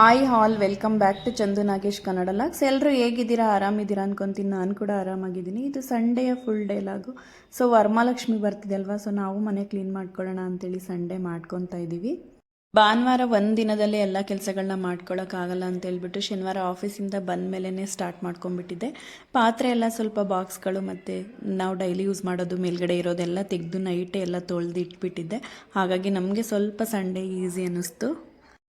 Hi all welcome back to Chandu Nagesh Kannada logs ಎಲ್ಲರೂ ಹೇಗಿದ್ದೀರಾ? ಆರಾಮಿದ್ದೀರಾ ಅನ್ಕೊಂತೀನಿ. ನಾನು ಕೂಡ ಆರಾಮಾಗಿದ್ದೀನಿ. ಇದು Sunday full day log so Varamahalakshmi ಬರ್ತಿದೆ ಅಲ್ವಾ? ಸೊ ನಾವು ಮನೆ ಕ್ಲೀನ್ ಮಾಡ್ಕೊಳ್ಳೋಣ ಅಂತೇಳಿ ಸಂಡೇ ಮಾಡ್ಕೊತಾ ಇದ್ದೀವಿ. ಭಾನುವಾರ ಒಂದು ದಿನದಲ್ಲಿ ಎಲ್ಲ ಕೆಲಸಗಳನ್ನ ಮಾಡ್ಕೊಳ್ಳೋಕ್ಕಾಗಲ್ಲ ಅಂತ ಹೇಳ್ಬಿಟ್ಟು ಶನಿವಾರ ಆಫೀಸಿಂದ ಬಂದ ಮೇಲೇ ಸ್ಟಾರ್ಟ್ ಮಾಡ್ಕೊಂಡ್ಬಿಟ್ಟಿದ್ದೆ. ಪಾತ್ರೆ ಎಲ್ಲ ಸ್ವಲ್ಪ ಬಾಕ್ಸ್ಗಳು ಮತ್ತು ನಾವು ಡೈಲಿ ಯೂಸ್ ಮಾಡೋದು, ಮೇಲ್ಗಡೆ ಇರೋದೆಲ್ಲ ತೆಗೆದು ನೈಟೇ ಎಲ್ಲ ತೊಳೆದಿಟ್ಬಿಟ್ಟಿದ್ದೆ. ಹಾಗಾಗಿ ನಮಗೆ ಸ್ವಲ್ಪ ಸಂಡೇ ಈಸಿ ಅನ್ನಿಸ್ತು.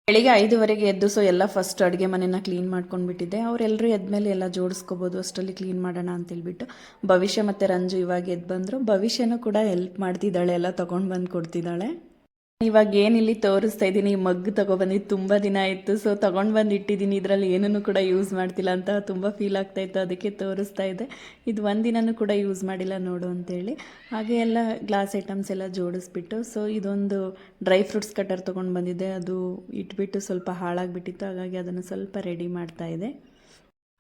ಬೆಳಿಗ್ಗೆ ಐದುವರೆಗೆ ಎದ್ದು ಸೊ ಎಲ್ಲ ಫಸ್ಟ್ ಅಡುಗೆ ಮನೆನ ಕ್ಲೀನ್ ಮಾಡ್ಕೊಂಡ್ಬಿಟ್ಟಿದ್ದೆ. ಅವರೆಲ್ಲರೂ ಎದ್ಮೇಲೆ ಎಲ್ಲ ಜೋಡಿಸ್ಕೋಬೋದು, ಅಷ್ಟರಲ್ಲಿ ಕ್ಲೀನ್ ಮಾಡೋಣ ಅಂತೇಳ್ಬಿಟ್ಟು ಭವಿಷ್ಯ ಮತ್ತು ರಂಜು ಇವಾಗ ಎದ್ದು ಬಂದರು ಭವಿಷ್ಯನೂ ಕೂಡ ಹೆಲ್ಪ್ ಮಾಡ್ತಿದ್ದಾಳೆ, ಎಲ್ಲ ತೊಗೊಂಡು ಬಂದು ಕೊಡ್ತಿದ್ದಾಳೆ ಇವಾಗ ಏನಿಲ್ಲಿ ತೋರಿಸ್ತಾ ಇದ್ದೀನಿ ಈ ಮಗ್ ತೊಗೊಬಂದಿದ್ದು ತುಂಬ ದಿನ ಆಯ್ತು. ಸೊ ತಗೊಂಡ್ ಬಂದು ಇಟ್ಟಿದ್ದೀನಿ ಇದರಲ್ಲಿ ಏನೂ ಕೂಡ ಯೂಸ್ ಮಾಡ್ತಿಲ್ಲ ಅಂತ ತುಂಬ ಫೀಲ್ ಆಗ್ತಾ ಇತ್ತು. ಅದಕ್ಕೆ ತೋರಿಸ್ತಾ ಇದ್ದೆ ಇದು ಒಂದಿನೂ ಕೂಡ ಯೂಸ್ ಮಾಡಿಲ್ಲ ನೋಡು ಅಂತೇಳಿ. ಹಾಗೆ ಎಲ್ಲ ಗ್ಲಾಸ್ ಐಟಮ್ಸ್ ಎಲ್ಲ ಜೋಡಿಸ್ಬಿಟ್ಟು ಸೊ ಇದೊಂದು ಡ್ರೈ ಫ್ರೂಟ್ಸ್ ಕಟರ್ ತೊಗೊಂಡು ಬಂದಿದ್ದೆ. ಅದು ಇಟ್ಬಿಟ್ಟು ಸ್ವಲ್ಪ ಹಾಳಾಗಿಬಿಟ್ಟಿತ್ತು. ಹಾಗಾಗಿ ಅದನ್ನು ಸ್ವಲ್ಪ ರೆಡಿ ಮಾಡ್ತಾ ಇದೆ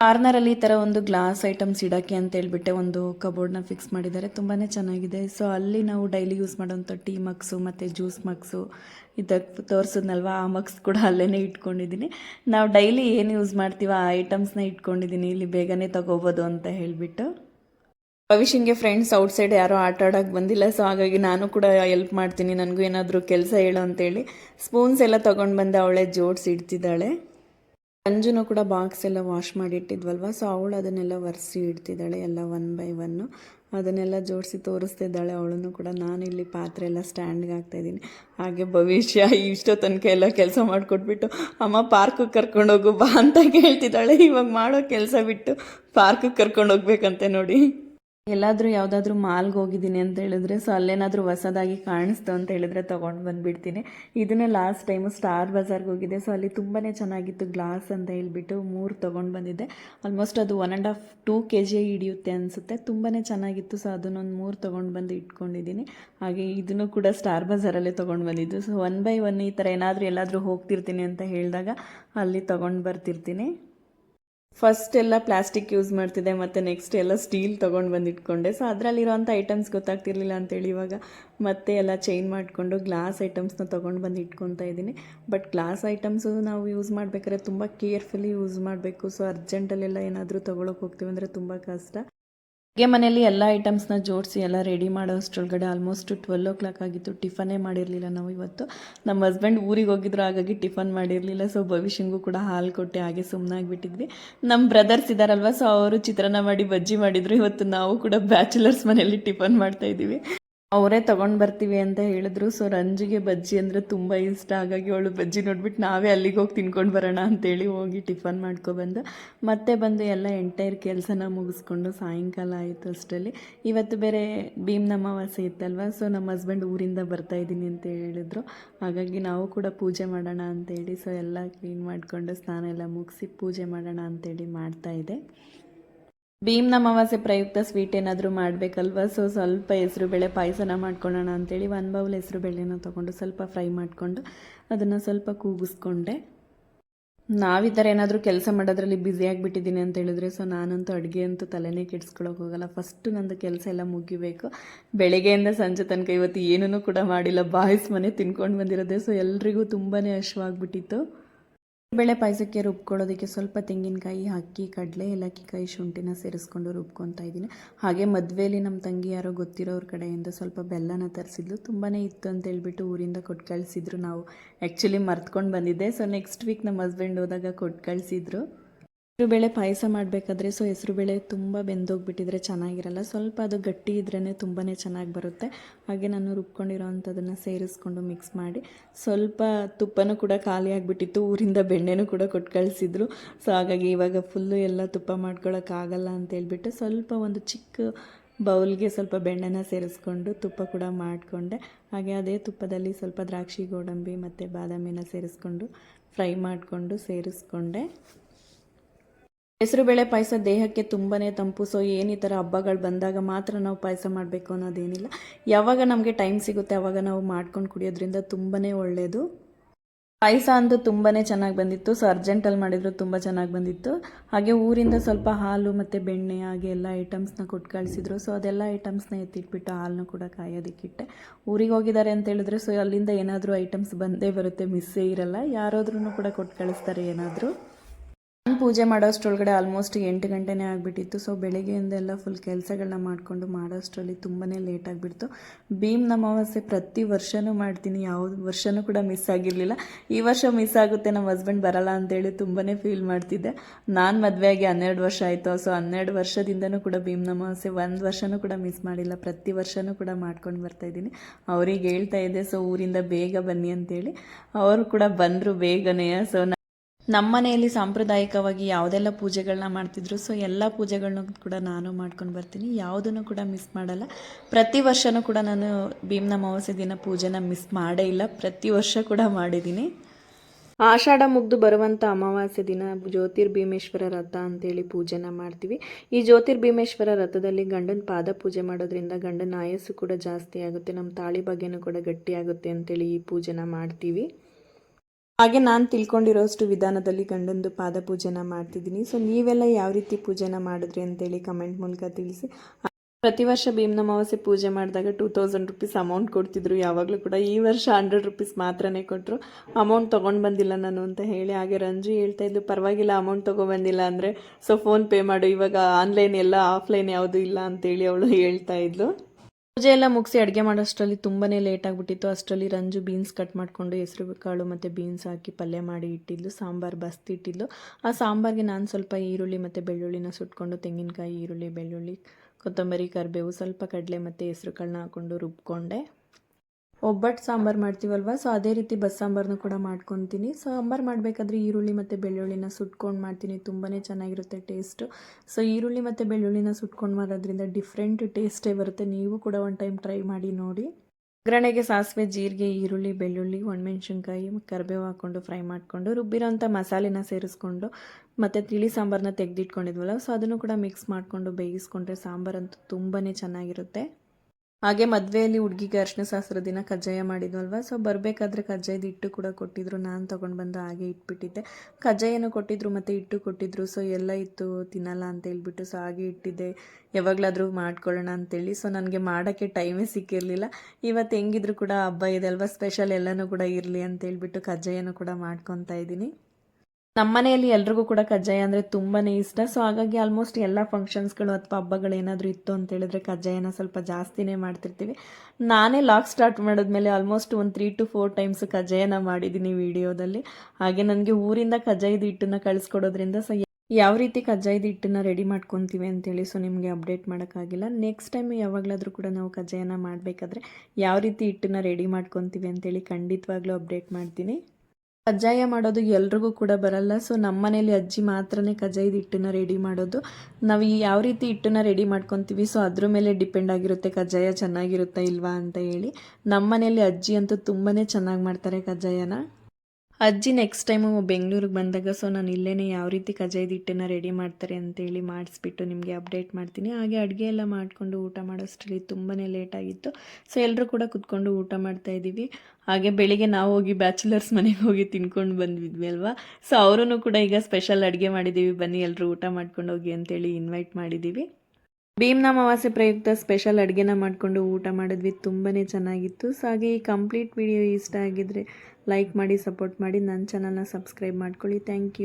ಕಾರ್ನರಲ್ಲಿ ಈ ಥರ ಒಂದು ಗ್ಲಾಸ್ ಐಟಮ್ಸ್ ಇಡಕ್ಕೆ ಅಂತ ಹೇಳ್ಬಿಟ್ಟೆ ಒಂದು ಕಬೋರ್ಡ್ನ ಫಿಕ್ಸ್ ಮಾಡಿದ್ದಾರೆ. ತುಂಬಾ ಚೆನ್ನಾಗಿದೆ. ಸೊ, ಅಲ್ಲಿ ನಾವು ಡೈಲಿ ಯೂಸ್ ಮಾಡೋಂಥ ಟೀ ಮಗ್ಸು ಮತ್ತು ಜ್ಯೂಸ್ ಮಗ್ಸು ಇದಕ್ಕೆ ತೋರಿಸಿದ್ನಲ್ವ? ಆ ಮಗ್ಸ್ ಕೂಡ ಅಲ್ಲೇ ಇಟ್ಕೊಂಡಿದ್ದೀನಿ. ನಾವು ಡೈಲಿ ಏನು ಯೂಸ್ ಮಾಡ್ತೀವೋ ಆ ಐಟಮ್ಸ್ನ ಇಟ್ಕೊಂಡಿದ್ದೀನಿ. ಇಲ್ಲಿ ಬೇಗನೆ ತಗೋಬೋದು ಅಂತ ಹೇಳಿಬಿಟ್ಟು. ಭವಿಷ್ಯಂಗೆ ಫ್ರೆಂಡ್ಸ್, ಔಟ್ಸೈಡ್ ಯಾರೋ ಆಟ ಆಡೋಕ್ಕೆ ಬಂದಿಲ್ಲ. ಸೊ, ಹಾಗಾಗಿ ನಾನು ಕೂಡ ಹೆಲ್ಪ್ ಮಾಡ್ತೀನಿ. ನನಗೂ ಏನಾದರೂ ಕೆಲಸ ಹೇಳು ಅಂತೇಳಿ. ಸ್ಪೂನ್ಸ್ ಎಲ್ಲ ತೊಗೊಂಡು ಬಂದು ಅವಳೆ ಜೋಡಿಸಿ ಇಡ್ತಿದ್ದಾಳೆ. ಅಂಜುನು ಕೂಡ ಬಾಕ್ಸ್ ಎಲ್ಲ ವಾಶ್ ಮಾಡಿ ಇಟ್ಟಿದ್ವಲ್ವ ಸೊ ಅವಳು ಅದನ್ನೆಲ್ಲ ಒರೆಸಿ ಇಡ್ತಿದ್ದಾಳೆ ಎಲ್ಲ ಒನ್ ಬೈ ಒನ್ನು ಅದನ್ನೆಲ್ಲ ಜೋಡಿಸಿ ತೋರಿಸ್ತಿದ್ದಾಳೆ ಅವಳನ್ನು ಕೂಡ. ನಾನು ಇಲ್ಲಿ ಪಾತ್ರೆ ಎಲ್ಲ ಸ್ಟ್ಯಾಂಡ್ಗೆ ಹಾಕ್ತಾಯಿದ್ದೀನಿ ಹಾಗೆ ಭವಿಷ್ಯ ಇಷ್ಟೋ ತನಕ ಎಲ್ಲ ಕೆಲಸ ಮಾಡಿಕೊಟ್ಬಿಟ್ಟು, ಅಮ್ಮ ಪಾರ್ಕಿಗೆ ಕರ್ಕೊಂಡೋಗು ಬಾ ಅಂತ ಕೇಳ್ತಿದ್ದಾಳೆ. ಇವಾಗ ಮಾಡೋ ಕೆಲಸ ಬಿಟ್ಟು ಪಾರ್ಕಿಗೆ ಕರ್ಕೊಂಡು ಹೋಗ್ಬೇಕಂತೆ ನೋಡಿ. ಎಲ್ಲಾದರೂ ಯಾವುದಾದ್ರೂ ಮಾಲ್ಗೆ ಹೋಗಿದ್ದೀನಿ ಅಂತ ಹೇಳಿದ್ರೆ, ಸೊ ಅಲ್ಲೇನಾದರೂ ಹೊಸದಾಗಿ ಕಾಣಿಸ್ತು ಅಂತ ಹೇಳಿದ್ರೆ ತೊಗೊಂಡು ಬಂದುಬಿಡ್ತೀನಿ. ಇದನ್ನು ಲಾಸ್ಟ್ ಟೈಮು ಸ್ಟಾರ್ ಬಜಾರ್ಗೆ ಹೋಗಿದ್ದೆ. ಸೊ ಅಲ್ಲಿ ತುಂಬಾ ಚೆನ್ನಾಗಿತ್ತು ಗ್ಲಾಸ್ ಅಂತ ಹೇಳ್ಬಿಟ್ಟು ಮೂರು ತೊಗೊಂಡು ಬಂದಿದ್ದೆ. ಆಲ್ಮೋಸ್ಟ್ ಅದು one and half two K G ಹಿಡಿಯುತ್ತೆ ಅನಿಸುತ್ತೆ. ತುಂಬಾ ಚೆನ್ನಾಗಿತ್ತು. ಸೊ ಅದನ್ನೊಂದು ಮೂರು ತೊಗೊಂಡು ಬಂದು ಇಟ್ಕೊಂಡಿದ್ದೀನಿ. ಹಾಗೆ ಇದನ್ನು ಕೂಡ ಸ್ಟಾರ್ ಬಜಾರಲ್ಲೇ ತೊಗೊಂಡು ಬಂದಿದ್ದು. ಸೊ ಒನ್ ಬೈ ಒನ್ ಈ ಥರ ಏನಾದರೂ ಎಲ್ಲಾದರೂ ಹೋಗ್ತಿರ್ತೀನಿ ಅಂತ ಹೇಳಿದಾಗ ಅಲ್ಲಿ ತೊಗೊಂಡು ಬರ್ತಿರ್ತೀನಿ. ಫಸ್ಟ್ ಎಲ್ಲ ಪ್ಲಾಸ್ಟಿಕ್ ಯೂಸ್ ಮಾಡ್ತಿದ್ದೆ, ಮತ್ತು ನೆಕ್ಸ್ಟ್ ಎಲ್ಲ ಸ್ಟೀಲ್ ತೊಗೊಂಡು ಬಂದು ಇಟ್ಕೊಂಡೆ ಸೊ ಅದರಲ್ಲಿರೋಂಥ ಐಟಮ್ಸ್ ಗೊತ್ತಾಗ್ತಿರ್ಲಿಲ್ಲ ಅಂತೇಳಿ ಇವಾಗ. ಮತ್ತೆ ಎಲ್ಲ ಚೇಂಜ್ ಮಾಡಿಕೊಂಡು ಗ್ಲಾಸ್ ಐಟಮ್ಸ್ನ ತೊಗೊಂಡು ಬಂದು ಇಟ್ಕೊತಾ ಇದ್ದೀನಿ ಬಟ್ ಗ್ಲಾಸ್ ಐಟಮ್ಸು ನಾವು ಯೂಸ್ ಮಾಡಬೇಕಾದ್ರೆ ತುಂಬ ಕೇರ್ಫುಲಿ ಯೂಸ್ ಮಾಡಬೇಕು. ಸೊ ಅರ್ಜೆಂಟಲ್ಲೆಲ್ಲ ಏನಾದರೂ ತೊಗೊಳಕ್ಕೆ ಹೋಗ್ತೀವಿ ಅಂದರೆ ತುಂಬ ಕಷ್ಟ. ಅಡುಗೆ ಮನೆಯಲ್ಲಿ ಎಲ್ಲ ಐಟಮ್ಸ್ನ ಜೋಡಿಸಿ ಎಲ್ಲ ರೆಡಿ ಮಾಡೋ ಅಷ್ಟರೊಳಗಡೆ ಆಲ್ಮೋಸ್ಟ್ ಟ್ವೆಲ್ ಓ ಕ್ಲಾಕ್ ಆಗಿತ್ತು. ಟಿಫನೇ ಮಾಡಿರಲಿಲ್ಲ ನಾವು ಇವತ್ತು. ನಮ್ಮ ಹಸ್ಬೆಂಡ್ ಊರಿಗೆ ಹೋಗಿದ್ರು, ಹಾಗಾಗಿ ಟಿಫನ್ ಮಾಡಿರಲಿಲ್ಲ. ಸೊ ಭವಿಷ್ಯಂಗೂ ಕೂಡ ಹಾಲು ಕೊಟ್ಟೆ, ಹಾಗೆ ಸುಮ್ಮನಾಗಿಬಿಟ್ಟಿದ್ವಿ ನಮ್ಮ ಬ್ರದರ್ಸ್ ಇದ್ದಾರಲ್ವ ಸೊ ಅವರು ಚಿತ್ರಾನ್ನ ಮಾಡಿ, ಬಜ್ಜಿ ಮಾಡಿದ್ರು. ಇವತ್ತು ನಾವು ಕೂಡ ಬ್ಯಾಚುಲರ್ಸ್ ಮನೆಯಲ್ಲಿ ಟಿಫನ್ ಮಾಡ್ತಾ ಇದ್ದೀವಿ. ಅವರೇ ತೊಗೊಂಡು ಬರ್ತೀವಿ ಅಂತ ಹೇಳಿದ್ರು. ಸೊ ರಂಜಿಗೆ ಬಜ್ಜಿ ಅಂದರೆ ತುಂಬ ಇಷ್ಟ. ಹಾಗಾಗಿ ಅವಳು ಬಜ್ಜಿ ನೋಡ್ಬಿಟ್ಟು ನಾವೇ ಅಲ್ಲಿಗೆ ಹೋಗಿ ತಿನ್ಕೊಂಡು ಬರೋಣ ಅಂತೇಳಿ ಹೋಗಿ ಟಿಫನ್ ಮಾಡ್ಕೊಬಂದು ಮತ್ತೆ ಬಂದು ಎಲ್ಲ ಎಂಟೈರ್ ಕೆಲಸನ ಮುಗಿಸ್ಕೊಂಡು ಸಾಯಂಕಾಲ ಆಯಿತು ಅಷ್ಟರಲ್ಲಿ. ಇವತ್ತು ಬೇರೆ ಭೀಮ್ನ ಅಮಾವಾಸ್ಯೆ ಇತ್ತಲ್ವಾ? ಸೊ ನಮ್ಮ ಹಸ್ಬೆಂಡ್ ಊರಿಂದ ಬರ್ತಾ ಇದ್ದೀನಿ ಅಂತ ಹೇಳಿದ್ರು. ಹಾಗಾಗಿ ನಾವು ಕೂಡ ಪೂಜೆ ಮಾಡೋಣ ಅಂತೇಳಿ. ಸೊ ಎಲ್ಲ ಕ್ಲೀನ್ ಮಾಡಿಕೊಂಡು ಸ್ನಾನ ಎಲ್ಲ ಮುಗಿಸಿ ಪೂಜೆ ಮಾಡೋಣ ಅಂತೇಳಿ ಮಾಡ್ತಾ ಭೀಮ್ನ ಅಮಾವಾಸ್ಯೆ ಪ್ರಯುಕ್ತ ಸ್ವೀಟ್ ಏನಾದರೂ ಮಾಡಬೇಕಲ್ವ? ಸೊ ಸ್ವಲ್ಪ ಹೆಸರು ಬೇಳೆ ಪಾಯಸನ ಮಾಡ್ಕೊಳ್ಳೋಣ ಅಂತೇಳಿ ಒಂದು ಬೌಲ್ ಹೆಸರು ಬೇಳೆನ ತೊಗೊಂಡು ಸ್ವಲ್ಪ ಫ್ರೈ ಮಾಡಿಕೊಂಡು ಅದನ್ನು ಸ್ವಲ್ಪ ಕೂಗಿಸ್ಕೊಂಡೆ. ನಾವು ಥರ ಏನಾದರೂ ಕೆಲಸ ಮಾಡೋದ್ರಲ್ಲಿ ಬ್ಯುಸಿ ಆಗಿಬಿಟ್ಟಿದ್ದೀನಿ ಅಂತ ಹೇಳಿದ್ರೆ ಸೊ ನಾನಂತೂ ಅಡುಗೆ ಅಂತೂ ತಲೆನೇ ಕೆಡ್ಸ್ಕೊಳಕ್ಕೆ ಹೋಗಲ್ಲ. ಫಸ್ಟು ನಂದು ಕೆಲಸ ಎಲ್ಲ ಮುಗಿಬೇಕು. ಬೆಳಗ್ಗೆಯಿಂದ ಸಂಜೆ ತನಕ ಇವತ್ತು ಏನೂ ಕೂಡ ಮಾಡಿಲ್ಲ. ಬಾಯ್ಸ್ ಮನೆ ತಿನ್ಕೊಂಡು ಬಂದಿರೋದೆ ಸೊ ಎಲ್ರಿಗೂ ತುಂಬಾ ಹಶ್ವಾಗ್ಬಿಟ್ಟಿತ್ತು. ಬೇಳೆ ಪಾಯಸಕ್ಕೆ ರುಬ್ಕೊಳ್ಳೋದಕ್ಕೆ ಸ್ವಲ್ಪ ತೆಂಗಿನಕಾಯಿ ಅಕ್ಕಿ, ಕಡಲೆ ಏಲಕ್ಕಿ ಕಾಯಿ ಶುಂಠಿನ ಸೇರಿಸ್ಕೊಂಡು ರುಬ್ಕೊತಾ ಇದ್ದೀನಿ. ಹಾಗೆ ಮದುವೆಯಲ್ಲಿ ನಮ್ಮ ತಂಗಿ ಯಾರೋ ಗೊತ್ತಿರೋರ ಕಡೆಯಿಂದ ಸ್ವಲ್ಪ ಬೆಲ್ಲನ ತರಿಸಿದ್ಲು. ತುಂಬಾ ಇತ್ತು ಅಂತ ಹೇಳ್ಬಿಟ್ಟು ಊರಿಂದ ಕೊಟ್ಟು ಕಳಿಸಿದ್ರು ನಾವು. ಆ್ಯಕ್ಚುಲಿ ಮರ್ತ್ಕೊಂಡು ಬಂದಿದ್ದೆ. ಸೊ ನೆಕ್ಸ್ಟ್ ವೀಕ್ ನಮ್ಮ ಹಸ್ಬೆಂಡ್ ಹೋದಾಗ ಕೊಟ್ಟು ಕಳಿಸಿದ್ರು. ಹೆಸರುಬೇಳೆ ಪಾಯಸ ಮಾಡಬೇಕಾದ್ರೆ ಸೊ ಹೆಸರುಬೇಳೆ ತುಂಬ ಬೆಂದೋಗಿಬಿಟ್ಟಿದ್ರೆ ಚೆನ್ನಾಗಿರಲ್ಲ. ಸ್ವಲ್ಪ ಅದು ಗಟ್ಟಿ ಇದ್ರೇ ತುಂಬಾ ಚೆನ್ನಾಗಿ ಬರುತ್ತೆ. ಹಾಗೆ ನಾನು ರುಬ್ಕೊಂಡಿರೋ ಅಂಥದ್ದನ್ನು ಸೇರಿಸ್ಕೊಂಡು ಮಿಕ್ಸ್ ಮಾಡಿ ಸ್ವಲ್ಪ ತುಪ್ಪನೂ ಕೂಡ ಖಾಲಿ ಆಗಿಬಿಟ್ಟಿತ್ತು. ಊರಿಂದ ಬೆಣ್ಣೆನೂ ಕೂಡ ಕೊಟ್ಟು ಕಳಿಸಿದ್ರು. ಸೊ ಹಾಗಾಗಿ ಇವಾಗ ಫುಲ್ಲು ಎಲ್ಲ ತುಪ್ಪ ಮಾಡ್ಕೊಳ್ಳೋಕ್ಕಾಗಲ್ಲ ಅಂತ ಹೇಳ್ಬಿಟ್ಟು ಸ್ವಲ್ಪ ಒಂದು ಚಿಕ್ಕ ಬೌಲ್ಗೆ ಸ್ವಲ್ಪ ಬೆಣ್ಣೆನ ಸೇರಿಸ್ಕೊಂಡು ತುಪ್ಪ ಕೂಡ ಮಾಡಿಕೊಂಡೆ. ಹಾಗೆ ಅದೇ ತುಪ್ಪದಲ್ಲಿ ಸ್ವಲ್ಪ ದ್ರಾಕ್ಷಿ, ಗೋಡಂಬಿ ಮತ್ತು ಬಾದಾಮಿನ ಸೇರಿಸ್ಕೊಂಡು, ಫ್ರೈ ಮಾಡಿಕೊಂಡು ಸೇರಿಸ್ಕೊಂಡೆ. ಹೆಸರುಬೇಳೆ ಪಾಯಸ ದೇಹಕ್ಕೆ ತುಂಬಾ ತಂಪು ಸೊ ಏನು ಈ ಥರ ಹಬ್ಬಗಳು ಬಂದಾಗ ಮಾತ್ರ ನಾವು ಪಾಯಸ ಮಾಡಬೇಕು ಅನ್ನೋದೇನಿಲ್ಲ. ಯಾವಾಗ ನಮಗೆ ಟೈಮ್ ಸಿಗುತ್ತೆ ಆವಾಗ ನಾವು ಮಾಡ್ಕೊಂಡು ಕುಡಿಯೋದ್ರಿಂದ ತುಂಬಾ ಒಳ್ಳೆಯದು ಪಾಯಸ ಅಂತೂ ತುಂಬಾ ಚೆನ್ನಾಗಿ ಬಂದಿತ್ತು ಸೊ ಅರ್ಜೆಂಟಲ್ಲಿ ಮಾಡಿದ್ರು ತುಂಬ ಚೆನ್ನಾಗಿ ಬಂದಿತ್ತು. ಹಾಗೆ ಊರಿಂದ ಸ್ವಲ್ಪ ಹಾಲು ಮತ್ತು ಬೆಣ್ಣೆ ಹಾಗೆ ಎಲ್ಲ ಐಟಮ್ಸ್ನ ಕೊಟ್ಟು ಕಳಿಸಿದ್ರು ಸೊ ಅದೆಲ್ಲ ಐಟಮ್ಸ್ನ ಎತ್ತಿಟ್ಬಿಟ್ಟು ಹಾಲನ್ನು ಕೂಡ ಕಾಯೋದಕ್ಕಿಟ್ಟೆ ಊರಿಗೆ ಹೋಗಿದ್ದಾರೆ ಅಂತ ಹೇಳಿದ್ರೆ ಸೊ ಅಲ್ಲಿಂದ ಏನಾದರೂ ಐಟಮ್ಸ್ ಬಂದೇ ಬರುತ್ತೆ ಮಿಸ್ಸೇ ಇರಲ್ಲ. ಯಾರಾದ್ರೂ ಕೂಡ ಕೊಟ್ಟು ಕಳಿಸ್ತಾರೆ ಏನಾದರೂ. ನಾನು ಪೂಜೆ ಮಾಡೋಷ್ಟ್ರೊಳಗಡೆ ಆಲ್ಮೋಸ್ಟ್ ಎಂಟು ಗಂಟೆನೇ ಆಗಿಬಿಟ್ಟಿತ್ತು. ಸೊ ಬೆಳಗ್ಗೆಯಿಂದೆಲ್ಲ ಫುಲ್ ಕೆಲಸಗಳನ್ನ ಮಾಡಿಕೊಂಡು ಮಾಡೋಷ್ಟರಲ್ಲಿ ತುಂಬಾ ಲೇಟ್ ಆಗಿಬಿಡ್ತು. ಭೀಮ್ ಅಮಾವಾಸ್ಯೆ ಪ್ರತಿ ವರ್ಷನೂ ಮಾಡ್ತೀನಿ. ಯಾವ ವರ್ಷನೂ ಕೂಡ ಮಿಸ್ ಆಗಿರಲಿಲ್ಲ. ಈ ವರ್ಷ ಮಿಸ್ ಆಗುತ್ತೆ ನಮ್ಮ ಹಸ್ಬೆಂಡ್ ಬರಲ್ಲ ಅಂತೇಳಿ ತುಂಬಾ ಫೀಲ್ ಮಾಡ್ತಿದ್ದೆ. ನಾನು ಮದುವೆಯಾಗಿ ಹನ್ನೆರಡು ವರ್ಷ ಆಯಿತು. ಸೊ ಹನ್ನೆರಡು ವರ್ಷದಿಂದನೂ ಕೂಡ ಭೀಮ್ ಅಮಾವಾಸ್ಯೆ ಒಂದು ವರ್ಷವೂ ಕೂಡ ಮಿಸ್ ಮಾಡಿಲ್ಲ. ಪ್ರತಿ ವರ್ಷನೂ ಕೂಡ ಮಾಡ್ಕೊಂಡು ಬರ್ತಾಯಿದ್ದೀನಿ ಅವ್ರಿಗೆ ಹೇಳ್ತಾ ಇದ್ದೆ ಸೊ ಊರಿಂದ ಬೇಗ ಬನ್ನಿ ಅಂತೇಳಿ. ಅವರು ಕೂಡ ಬಂದರು ಬೇಗನೆ. ಸೊ ನಮ್ಮ ಮನೆಯಲ್ಲಿ ಸಾಂಪ್ರದಾಯಿಕವಾಗಿ ಯಾವುದೆಲ್ಲ ಪೂಜೆಗಳನ್ನ ಮಾಡ್ತಿದ್ರು ಸೊ ಎಲ್ಲ ಪೂಜೆಗಳನ್ನೂ ಕೂಡ ನಾನು ಮಾಡ್ಕೊಂಡು ಬರ್ತೀನಿ. ಯಾವುದನ್ನು ಕೂಡ ಮಿಸ್ ಮಾಡಲ್ಲ. ಪ್ರತಿ ವರ್ಷವೂ ಕೂಡ ನಾನು ಭೀಮ್ನ ಅಮಾವಾಸ್ಯೆ ದಿನ ಪೂಜೆನ ಮಿಸ್ ಮಾಡೇ ಇಲ್ಲ. ಪ್ರತಿ ವರ್ಷ ಕೂಡ ಮಾಡಿದ್ದೀನಿ ಆಷಾಢ ಮುಗ್ದು ಬರುವಂಥ ಅಮಾವಾಸ್ಯೆ ದಿನ ಜ್ಯೋತಿರ್ಭೀಮೇಶ್ವರ ರಥ ಅಂತೇಳಿ ಪೂಜೆನ ಮಾಡ್ತೀವಿ. ಈ ಜ್ಯೋತಿರ್ಭೀಮೇಶ್ವರ ರಥದಲ್ಲಿ ಗಂಡನ ಪಾದ ಪೂಜೆ ಮಾಡೋದ್ರಿಂದ ಗಂಡನ ಆಯಸ್ಸು ಕೂಡ ಜಾಸ್ತಿ ಆಗುತ್ತೆ. ನಮ್ಮ ತಾಳಿ ಬಗ್ಗೆನೂ ಕೂಡ ಗಟ್ಟಿಯಾಗುತ್ತೆ ಅಂತೇಳಿ ಈ ಪೂಜೆನ ಮಾಡ್ತೀವಿ. ಹಾಗೆ ನಾನು ತಿಳ್ಕೊಂಡಿರೋಷ್ಟು ವಿಧಾನದಲ್ಲಿ ಗಂಡಂದು ಪಾದ ಪೂಜೆನ ಮಾಡ್ತಿದ್ದೀನಿ. ಸೊ ನೀವೆಲ್ಲ ಯಾವ ರೀತಿ ಪೂಜೆನ ಮಾಡಿದ್ರಿ ಅಂತೇಳಿ ಕಮೆಂಟ್ ಮೂಲಕ ತಿಳಿಸಿ. ಪ್ರತಿ ವರ್ಷ ಭೀಮ್ನ ಅಮಾವಾಸ್ಯೆ ಪೂಜೆ ಮಾಡಿದಾಗ ಟೂ ತೌಸಂಡ್ ರುಪೀಸ್ ಅಮೌಂಟ್ ಕೊಡ್ತಿದ್ರು. ಯಾವಾಗಲೂ ಕೂಡ ಈ ವರ್ಷ ಹಂಡ್ರೆಡ್ ರುಪೀಸ್ ಮಾತ್ರನೇ ಕೊಟ್ಟರು ಅಮೌಂಟ್ ತೊಗೊಂಡು ಬಂದಿಲ್ಲ ನಾನು ಅಂತ ಹೇಳಿ. ಹಾಗೆ ರಂಜು ಹೇಳ್ತಾ ಇದ್ದು ಪರವಾಗಿಲ್ಲ ಅಮೌಂಟ್ ತೊಗೊಬಂದಿಲ್ಲ ಅಂದರೆ ಸೊ ಫೋನ್ ಪೇ ಮಾಡು. ಇವಾಗ ಆನ್ಲೈನ್ ಎಲ್ಲ ಆಫ್ಲೈನ್ ಯಾವುದೂ ಇಲ್ಲ ಅಂತೇಳಿ ಅವಳು ಹೇಳ್ತಾ ಇದ್ಲು. ಪೂಜೆ ಎಲ್ಲ ಮುಗಿಸಿ ಅಡುಗೆ ಮಾಡೋಷ್ಟರಲ್ಲಿ ತುಂಬಾ ಲೇಟ್ ಆಗಿಬಿಟ್ಟಿತ್ತು. ಅಷ್ಟರಲ್ಲಿ ರಂಜು ಬೀನ್ಸ್ ಕಟ್ ಮಾಡಿಕೊಂಡು ಹೆಸರು ಕಾಳು ಮತ್ತು ಬೀನ್ಸ್ ಹಾಕಿ ಪಲ್ಯ ಮಾಡಿ ಇಟ್ಟಿದ್ಲು, ಸಾಂಬಾರು ಬಸ್ತಿ ಇಟ್ಟಿದ್ಲು. ಆ ಸಾಂಬಾರಿಗೆ ನಾನು ಸ್ವಲ್ಪ ಈರುಳ್ಳಿ ಮತ್ತು ಬೆಳ್ಳುಳ್ಳಿನ ಸುಟ್ಕೊಂಡು ತೆಂಗಿನಕಾಯಿ, ಈರುಳ್ಳಿ, ಬೆಳ್ಳುಳ್ಳಿ, ಕೊತ್ತಂಬರಿ, ಕರಿಬೇವು, ಸ್ವಲ್ಪ ಕಡಲೆ ಮತ್ತು ಹೆಸರು ಕಾಳನ್ನ ಹಾಕ್ಕೊಂಡು ರುಬ್ಕೊಂಡೆ. ಒಬ್ಬಟ್ಟು ಸಾಂಬಾರು ಮಾಡ್ತೀವಲ್ವ? ಸೊ ಅದೇ ರೀತಿ ಬಸ್ ಸಾಂಬಾರನ್ನು ಕೂಡ ಮಾಡ್ಕೊತೀನಿ. ಸಾಂಬಾರು ಮಾಡಬೇಕಾದ್ರೆ ಈರುಳ್ಳಿ ಮತ್ತು ಬೆಳ್ಳುಳ್ಳಿನ ಸುಟ್ಕೊಂಡು ಮಾಡ್ತೀನಿ. ತುಂಬಾ ಚೆನ್ನಾಗಿರುತ್ತೆ ಟೇಸ್ಟು ಸೊ ಈರುಳ್ಳಿ ಮತ್ತು ಬೆಳ್ಳುಳ್ಳಿನ ಸುಟ್ಕೊಂಡು ಮಾಡೋದ್ರಿಂದ ಡಿಫ್ರೆಂಟ್ ಟೇಸ್ಟೇ ಬರುತ್ತೆ. ನೀವು ಕೂಡ ಒಂದು ಟೈಮ್ ಟ್ರೈ ಮಾಡಿ ನೋಡಿ. ಒಗ್ಗರಣೆಗೆ ಸಾಸಿವೆ, ಜೀರಿಗೆ, ಈರುಳ್ಳಿ, ಬೆಳ್ಳುಳ್ಳಿ, ಒಣಮೆಣ್ಸಿನ್ಕಾಯಿ, ಕರಿಬೇವು ಹಾಕ್ಕೊಂಡು ಫ್ರೈ ಮಾಡಿಕೊಂಡು, ರುಬ್ಬಿರೋಂಥ ಮಸಾಲೆನ ಸೇರಿಸ್ಕೊಂಡು ಮತ್ತು ತಿಳಿ ಸಾಂಬಾರನ್ನ ತೆಗೆದಿಟ್ಕೊಂಡಿದ್ವಲ್ಲ ಸೊ ಅದನ್ನು ಕೂಡ ಮಿಕ್ಸ್ ಮಾಡಿಕೊಂಡು ಬೇಯಿಸ್ಕೊಂಡ್ರೆ ಸಾಂಬಾರಂತೂ ತುಂಬಾ ಚೆನ್ನಾಗಿರುತ್ತೆ. ಹಾಗೆ ಮದುವೆಯಲ್ಲಿ ಹುಡುಗಿಗೆ ಅರ್ಶಿನ ಶಾಸ್ತ್ರ ದಿನ ಕಜ್ಜಾಯ ಮಾಡಿದ್ವಲ್ವ ಸೊ ಬರಬೇಕಾದ್ರೆ ಕಜ್ಜಾಯದ ಹಿಟ್ಟು ಕೂಡ ಕೊಟ್ಟಿದ್ರು. ನಾನು ತೊಗೊಂಡು ಬಂದು ಹಾಗೆ ಇಟ್ಬಿಟ್ಟಿದ್ದೆ. ಕಜ್ಜಾಯನೂ ಕೊಟ್ಟಿದ್ರು, ಮತ್ತು ಹಿಟ್ಟು ಕೊಟ್ಟಿದ್ರು. ಸೊ ಎಲ್ಲ ಇತ್ತು. ತಿನ್ನಲ್ಲ ಅಂತ ಹೇಳ್ಬಿಟ್ಟು ಸೊ ಹಾಗೆ ಇಟ್ಟಿದ್ದೆ. ಯಾವಾಗಲಾದರೂ ಮಾಡ್ಕೊಳ್ಳೋಣ ಅಂತೇಳಿ. ಸೊ ನನಗೆ ಮಾಡೋಕ್ಕೆ ಟೈಮೇ ಸಿಕ್ಕಿರಲಿಲ್ಲ. ಇವತ್ತು ಹೆಂಗಿದ್ರು ಕೂಡ ಹಬ್ಬ ಇದೆ ಅಲ್ವಾ? ಸ್ಪೆಷಲ್ ಎಲ್ಲನೂ ಕೂಡ ಇರಲಿ ಅಂತ ಹೇಳ್ಬಿಟ್ಟು ಕಜ್ಜಾಯನೂ ಕೂಡ ಮಾಡ್ಕೊತಾ ಇದ್ದೀನಿ. ನಮ್ಮ ಮನೆಯಲ್ಲಿ ಎಲ್ರಿಗೂ ಕೂಡ ಕಜ್ಜಾಯ ಅಂದರೆ ತುಂಬಾ ಇಷ್ಟ. ಸೊ ಹಾಗಾಗಿ ಆಲ್ಮೋಸ್ಟ್ ಎಲ್ಲ ಫಂಕ್ಷನ್ಸ್ಗಳು ಅಥವಾ ಹಬ್ಬಗಳು ಏನಾದರೂ ಇತ್ತು ಅಂತ ಹೇಳಿದ್ರೆ ಕಜ್ಜಾಯನ ಸ್ವಲ್ಪ ಜಾಸ್ತಿನೇ ಮಾಡ್ತಿರ್ತೀವಿ. ನಾನೇ ಲಾಕ್ ಸ್ಟಾರ್ಟ್ ಮಾಡಿದ್ಮೇಲೆ ಆಲ್ಮೋಸ್ಟ್ ಒಂದು ತ್ರೀ ಟು ಫೋರ್ ಟೈಮ್ಸ್ ಕಜ್ಜಾಯನ ಮಾಡಿದ್ದೀನಿ ವಿಡಿಯೋದಲ್ಲಿ. ಹಾಗೆ ನನಗೆ ಊರಿಂದ ಕಜ್ಜಾಯದ ಹಿಟ್ಟನ್ನು ಕಳಿಸ್ಕೊಡೋದ್ರಿಂದ ಸೊ ಯಾವ ರೀತಿ ಕಜ್ಜಾಯದ ಹಿಟ್ಟನ್ನು ರೆಡಿ ಮಾಡ್ಕೊತೀವಿ ಅಂತೇಳಿ ಸೊ ನಿಮಗೆ ಅಪ್ಡೇಟ್ ಮಾಡೋಕ್ಕಾಗಿಲ್ಲ. ನೆಕ್ಸ್ಟ್ ಟೈಮ್ ಯಾವಾಗಲಾದರೂ ಕೂಡ ನಾವು ಕಜ್ಜಾಯನ ಮಾಡಬೇಕಾದ್ರೆ ಯಾವ ರೀತಿ ಹಿಟ್ಟನ್ನು ರೆಡಿ ಮಾಡ್ಕೊತೀವಿ ಅಂತೇಳಿ ಖಂಡಿತವಾಗ್ಲೂ ಅಪ್ಡೇಟ್ ಮಾಡ್ತೀನಿ. ಕಜ್ಜಾಯ ಮಾಡೋದು ಎಲ್ರಿಗೂ ಕೂಡ ಬರಲ್ಲ. ಸೊ ನಮ್ಮ ಮನೇಲಿ ಅಜ್ಜಿ ಮಾತ್ರನೇ ಕಜ್ಜಾಯದ ಹಿಟ್ಟನ್ನ ರೆಡಿ ಮಾಡೋದು. ನಾವು ಯಾವ ರೀತಿ ಹಿಟ್ಟನ್ನ ರೆಡಿ ಮಾಡ್ಕೊತೀವಿ ಸೊ ಅದ್ರ ಮೇಲೆ ಡಿಪೆಂಡ್ ಆಗಿರುತ್ತೆ ಕಜ್ಜಾಯ ಚೆನ್ನಾಗಿರುತ್ತಾ ಇಲ್ವಾ ಅಂತ ಹೇಳಿ. ನಮ್ಮ ಮನೇಲಿ ಅಜ್ಜಿ ಅಂತೂ ತುಂಬಾ ಚೆನ್ನಾಗಿ ಮಾಡ್ತಾರೆ ಕಜ್ಜಾಯನ. ಅಜ್ಜಿ ನೆಕ್ಸ್ಟ್ ಟೈಮು ಬೆಂಗಳೂರಿಗೆ ಬಂದಾಗ ಸೊ ನಾನು ಇಲ್ಲೇ ಯಾವ ರೀತಿ ಕಜಾಯದ ಹಿಟ್ಟನ್ನು ರೆಡಿ ಮಾಡ್ತಾರೆ? ಅಂತೇಳಿ ಮಾಡಿಸ್ಬಿಟ್ಟು ನಿಮಗೆ ಅಪ್ಡೇಟ್ ಮಾಡ್ತೀನಿ. ಹಾಗೆ ಅಡುಗೆ ಎಲ್ಲ ಮಾಡಿಕೊಂಡು ಊಟ ಮಾಡೋಷ್ಟರಲ್ಲಿ ತುಂಬಾ ಲೇಟಾಗಿತ್ತು ಸೊ ಎಲ್ಲರೂ ಕೂಡ ಕುತ್ಕೊಂಡು ಊಟ ಮಾಡ್ತಾ ಇದ್ದೀವಿ. ಹಾಗೆ ಬೆಳಿಗ್ಗೆ ನಾವು ಹೋಗಿ ಬ್ಯಾಚುಲರ್ಸ್ ಮನೆಗೆ ಹೋಗಿ ತಿನ್ಕೊಂಡು ಬಂದಿದ್ವಿ ಅಲ್ವಾ? ಸೊ ಅವರೂ ಕೂಡ ಈಗ ಸ್ಪೆಷಲ್ ಅಡುಗೆ ಮಾಡಿದ್ದೀವಿ ಬನ್ನಿ ಎಲ್ಲರೂ ಊಟ ಮಾಡ್ಕೊಂಡು ಹೋಗಿ ಅಂತೇಳಿ ಇನ್ವೈಟ್ ಮಾಡಿದ್ದೀವಿ ಭೀಮ್ನ ಅಮಾವಾಸ್ಯೆ ಪ್ರಯುಕ್ತ ಸ್ಪೆಷಲ್ ಅಡುಗೆನ ಮಾಡಿಕೊಂಡು ಊಟ ಮಾಡಿದ್ವಿ. ತುಂಬಾ ಚೆನ್ನಾಗಿತ್ತು. ಸೊ ಹಾಗೆ ಈ ಕಂಪ್ಲೀಟ್ ವಿಡಿಯೋ ಇಷ್ಟ ಆಗಿದ್ರೆ ಲೈಕ್ ಮಾಡಿ ಸಪೋರ್ಟ್ ಮಾಡಿ ನನ್ನ ಚಾನಲ್ನ ಸಬ್ಸ್ಕ್ರೈಬ್ ಮಾಡ್ಕೊಳ್ಳಿ. Thank you